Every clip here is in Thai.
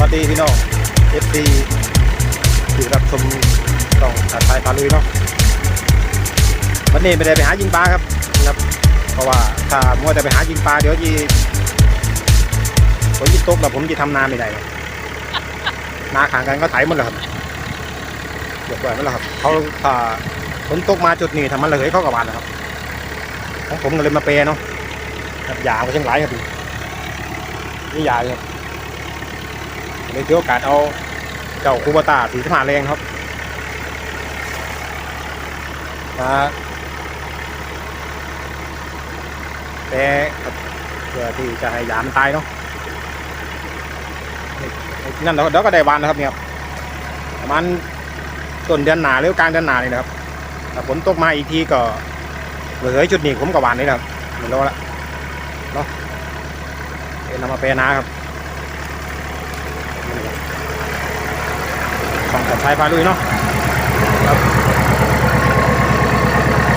วัสดีพี่น้องเอฟซีที่รับชมต้องตัดสายปลาลุยเนาะวันนี้ไม่ได้ไปหายิงปลาครับนะครับ เพราะว่าถ้ามัวแต่ไปหายิงปลาเดี๋ยวยีผมยิงตกแล้วผมจะทำนาไม่ได้นาขางกันก็ไถหมดแล้วครับเรียบร้อยหมดแล้วครับเขาถ้าฝนตกมาจุดนี้ทำมันเลยเข้ากับวันนะครับของผมก็เลยมาเปย์เนาะครับยาก็ช่างหลครับนี่ยาเลยครับ เลยถือโอกาสเอาเจ้าคูบาตาสีสมาแรงครับมาแต่เพื่อที่จะให้ยามตายเนาะนั่นเดี๋ยวก็ได้วานนะครับเนี่ยบประมาณต้นเดือนหนาหรือกลางเดือนหนานี่นะครับถ้าฝนตกมาอีกทีก็เหลือจุดนี้ผมกับวานนี่นะครับไม่รู้ละเนาะเดี๋ยวนำมาเปรนาครับ ของจัดชัยพาลุยเนาะครับ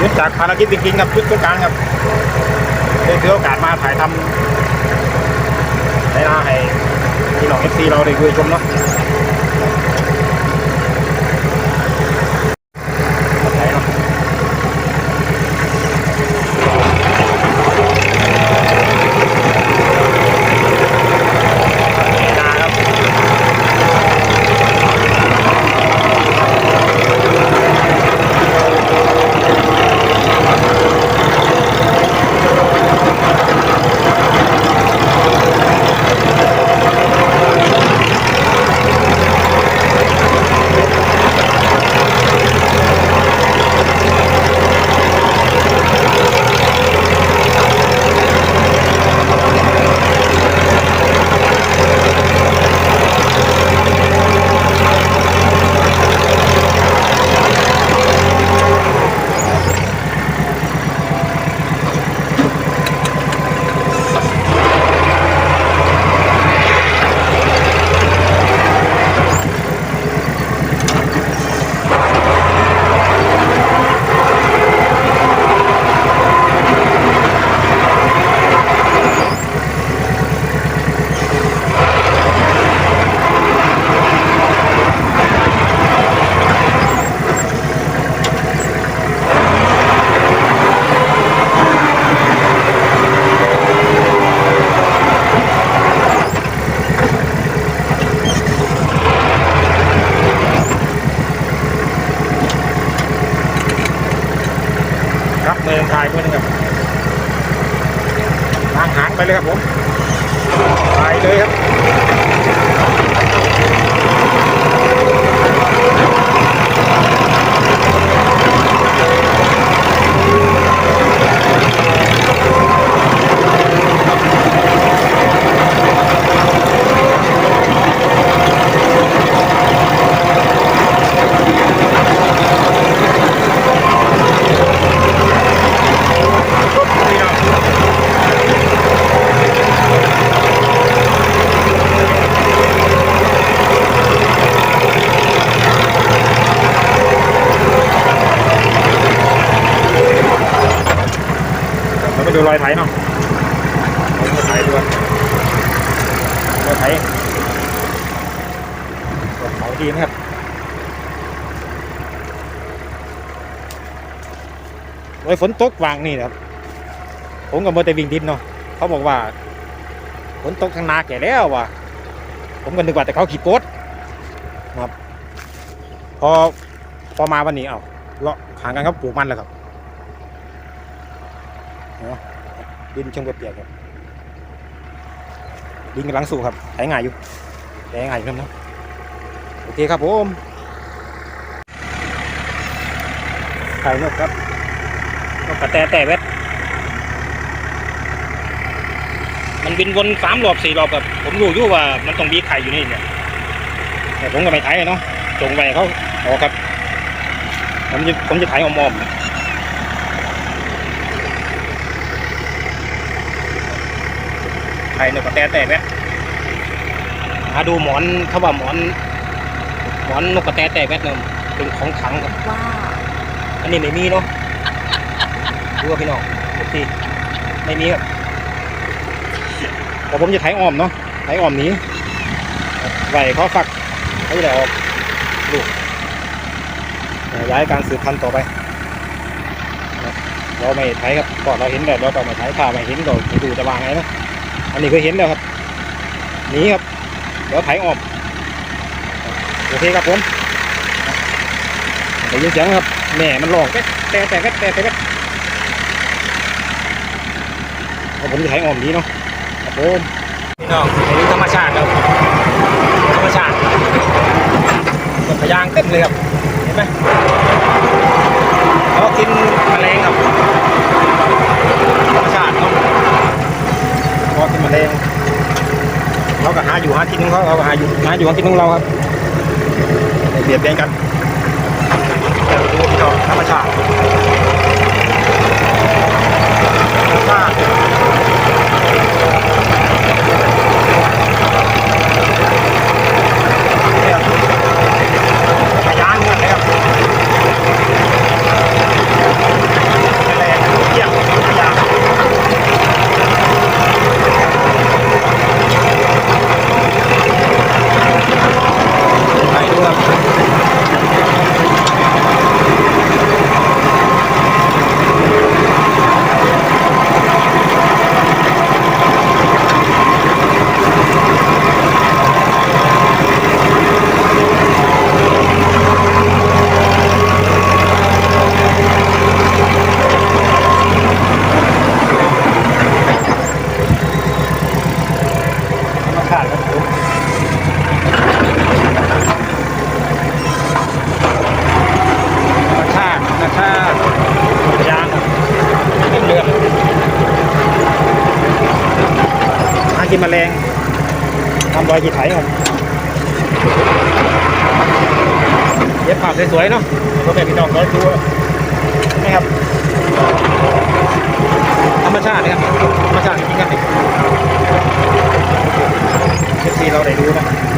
ยุดจากภารกิจจริงๆกับยุดสงการครับได้ถือโอกาสมาถ่ายทำในหน้าให้พี่น้องเอฟซีเราได้คุยชมเนาะไหนเนาะนาครับ ครับเมืองไทยด้วยนะครับทางหางไป เลยครับผมไปเลยครับนี่เนาะเรอยไถเนาะรอยไถดูกันรอยไถกดเขาดีนะครับไว้ฝนตกวางนี่นะครับผมกับมอเตอร์วิ่งดินเนาะเขาบอกว่าฝนตกทางนาแก่แล้วว่ะผมก็นึกว่าแต่เขาขีดโป๊ดนะครับพอพอมาวันนี้เอ้าเลาะห่างกันครับปลูกมันแล้วครับเนาะ ดินเชิงเปียกๆครับดินกำลังสูงครับใช้ง่ายอยู่ใช้ง่ายอยู่ครับนะโอเคครับผมถ่ายนกครับนกกระแตแต่เวทมันบินวนสามรอบสี่รอบครับผมรู้อยู่ว่ามันต้องมีไข่อยู่นี่เนี่ยแต่ผมก็ไม่ถ่ายเนาะจงไปเขาออกครับ ผมจะผมจะถ่ายอมๆไข่เนี่ยก็แต่แต่แวะหาดูหมอนเขาว่าหมอน หมอนนกกระแตแต่แวะเนี่ยเป็นของขลังครับว้าวอันนี้ไม่มีเนาะดูว่าพี่น้องทุกทีไม่มีครับแต่ผมจะไถอ้อมเนาะไถอ้อมหนี้ไหวเขาฝักเขาจะได้ออกลูกย้ายการสืบพันธุ์ต่อไปนะเราไม่ไถครับก่อนเราเห็นแบบเราต้องไม่ไถถ้าไม่เห็นก็จะดูจะวางไงเนาะ อันนี้ก็เห็นแล้วครับนี้ครับ เดี๋ยวไถออกโอเคครับผมได้ยินเสียงครับแหม่มันร้องแต๊ะแต๊ะแต๊ะแต๊ะแต๊ะแต๊ะเอาผมจะไถออมนี้เนาะครับผมพี่น้องอันนี้ธรรมชาติครับธรรมชาติต้นพยางเต็มเลยครับเห็นไหมเขากินแมลงครับธรรมชาติเนาะ เขากินแดงเขาก็หาอยู่หากินของเขาเราก็หาอยู่หาอยู่หากินของเราครับไม่เบียดเบียนกันดูพี่น้องธรรมชาติธรรมชาติเนี่ยพยานเนี่ยนะครับแมลงเกี่ยงพยานไปดูครับ ธรรมชาติครับธรรมชาติธรรมชาติยางเรื่องเรือหากินแมลงทำรอยกีไถครับเย็บผ้าสวยๆเนาะก็แบบพี่น้องร้อยตัวนี่ครับธรรมชาตินะครับธรรมชาติจริงๆครับนี่ เราได้รู้นะ